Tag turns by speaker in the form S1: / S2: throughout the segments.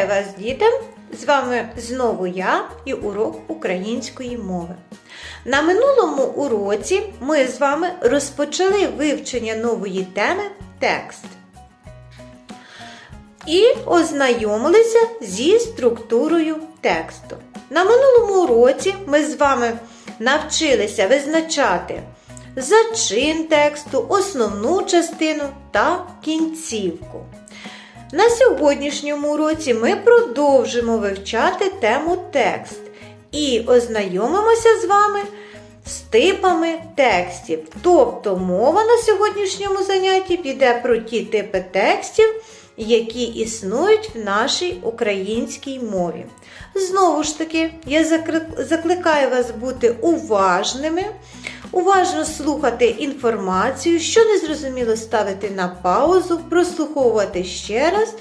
S1: Вітаю вас, діти! З вами знову я і урок української мови. На минулому уроці ми з вами розпочали вивчення нової теми текст і ознайомилися зі структурою тексту. На минулому уроці ми з вами навчилися визначати зачин тексту, основну частину та кінцівку. На сьогоднішньому уроці ми продовжимо вивчати тему текст і ознайомимося з вами з типами текстів. Тобто мова на сьогоднішньому занятті піде про ті типи текстів, які існують в нашій українській мові. Знову ж таки, я закликаю вас бути уважними, уважно слухати інформацію, що не зрозуміло ставити на паузу, прослуховувати ще раз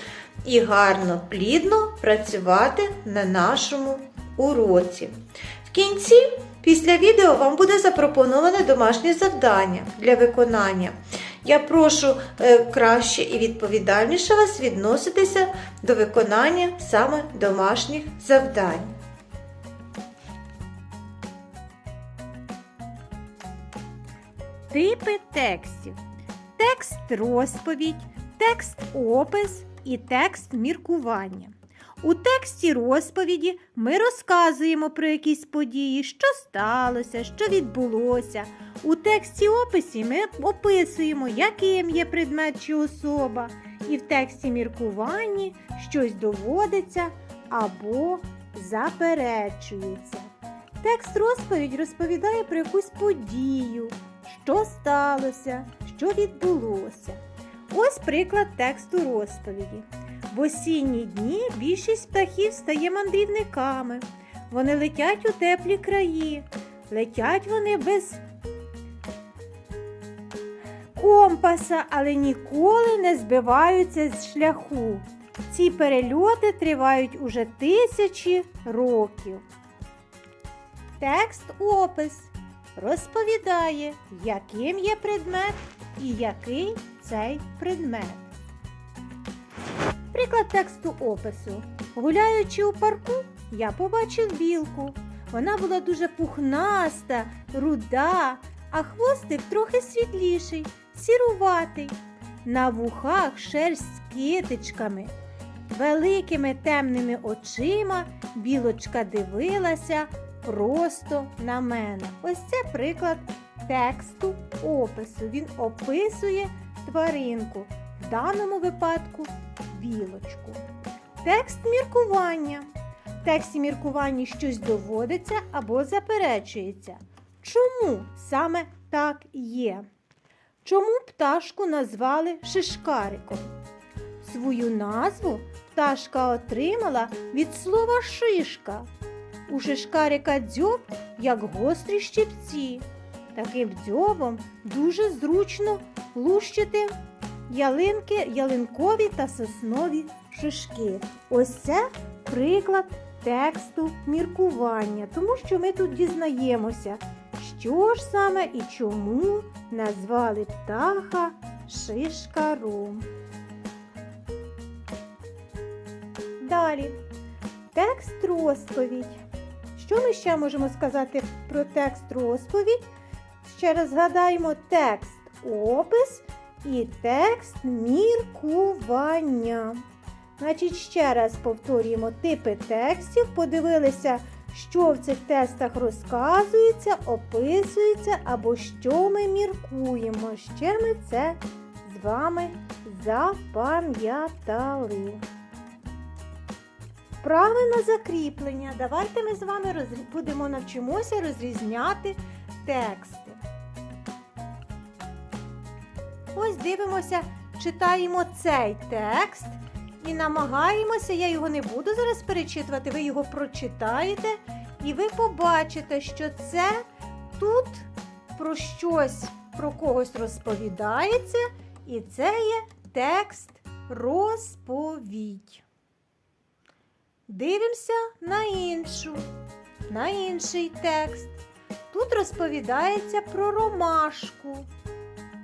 S1: і гарно, плідно працювати на нашому уроці. В кінці, після відео, вам буде запропоноване домашнє завдання для виконання. Я прошу е, краще і відповідальніше вас відноситися до виконання саме домашніх завдань.
S2: Типи текстів. Текст розповідь, текст опис і текст міркування. У тексті розповіді ми розказуємо про якісь події, що сталося, що відбулося. У тексті описі ми описуємо, яким є предмет чи особа, і в тексті міркуванні щось доводиться або заперечується. Текст розповідь розповідає про якусь подію, що сталося, що відбулося. Ось приклад тексту розповіді. В осінні дні більшість птахів стає мандрівниками. Вони летять у теплі краї. Летять вони без компаса, але ніколи не збиваються з шляху. Ці перельоти тривають уже тисячі років. Текст опис розповідає, яким є предмет і який цей предмет. Приклад тексту опису. Гуляючи у парку, я побачив білку. Вона була дуже пухнаста, руда, а хвостик трохи світліший, сіруватий. На вухах шерсть з китичками. Великими темними очима білочка дивилася просто на мене. Ось це приклад тексту опису. Він описує тваринку, в даному випадку білочку. Текст міркування. В тексті міркування щось доводиться або заперечується. Чому саме так є? Чому пташку назвали шишкариком? Свою назву пташка отримала від слова шишка. У шишкарика дзьоб, як гострі щипці. Таким дзьобом дуже зручно лущити ялинки, ялинкові та соснові шишки. Ось це приклад тексту міркування, тому що ми тут дізнаємося, що ж саме і чому назвали птаха шишкаром. Далі. Текст розповідь. Що ми ще можемо сказати про текст розповідь? Ще раз згадаємо текст опис і текст міркування. Значить, ще раз повторюємо типи текстів, подивилися, що в цих тестах розказується, описується або що ми міркуємо. Ще ми це з вами запам'ятали. Вправи на закріплення. Давайте ми з вами роз- будемо навчимося розрізняти тексти. Ось дивимося, читаємо цей текст і намагаємося, я його не буду зараз перечитувати, ви його прочитаєте, і ви побачите, що це тут про щось, про когось розповідається, і це є текст розповідь. Дивимося на іншу, на інший текст. Тут розповідається про ромашку.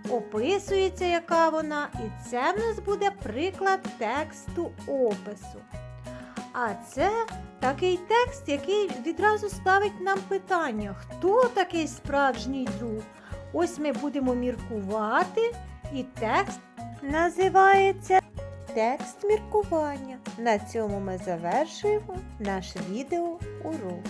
S2: Описується, яка вона, і це в нас буде приклад тексту опису. А це такий текст, який відразу ставить нам питання, хто такий справжній друг. Ось ми будемо міркувати, і текст називається Текст міркування. На цьому ми завершуємо наш відеоурок.